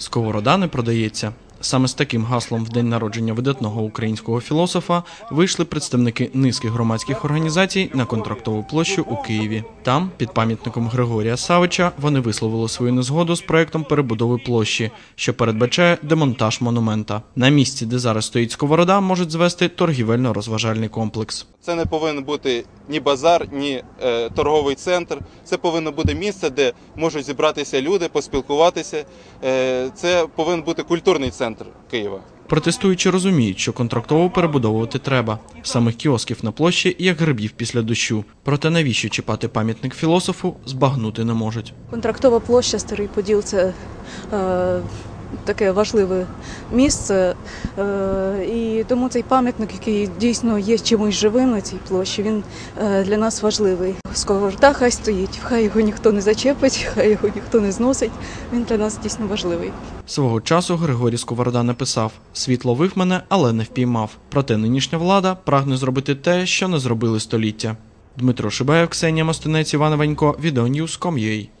Сковорода не продається. Саме з таким гаслом в день народження видатного українського філософа вийшли представники низки громадських організацій на контрактову площу у Києві. Там, під пам'ятником Григорія Савича, вони висловили свою незгоду з проектом перебудови площі, що передбачає демонтаж монумента. На місці, де зараз стоїть сковорода, можуть звести торгівельно-розважальний комплекс. Це не повинен бути ні базар, ні е, торговий центр. Це повинно бути місце, де можуть зібратися люди, поспілкуватися. Е, це повинен бути культурний центр Києва. Протестуючі розуміють, що контрактово перебудовувати треба. Самих кіосків на площі як грибів після дощу. Проте навіщо чіпати пам'ятник філософу, збагнути не можуть. Контрактова площа Старий Поділ це е, таке важливе місце. Е, і тому цей пам'ятник, який дійсно є чимось живим на цій площі, він е, для нас важливий. Сковорода хай стоїть, хай його ніхто не зачепить, хай його ніхто не зносить. Він для нас дійсно важливий. Свого часу Григорій Сковорода написав: світ ловив мене, але не впіймав. Проте нинішня влада прагне зробити те, що не зробили століття. Дмитро Шибаєв, Ксенія Мостинець, Іван Ванько, Відеоньюз.com.ua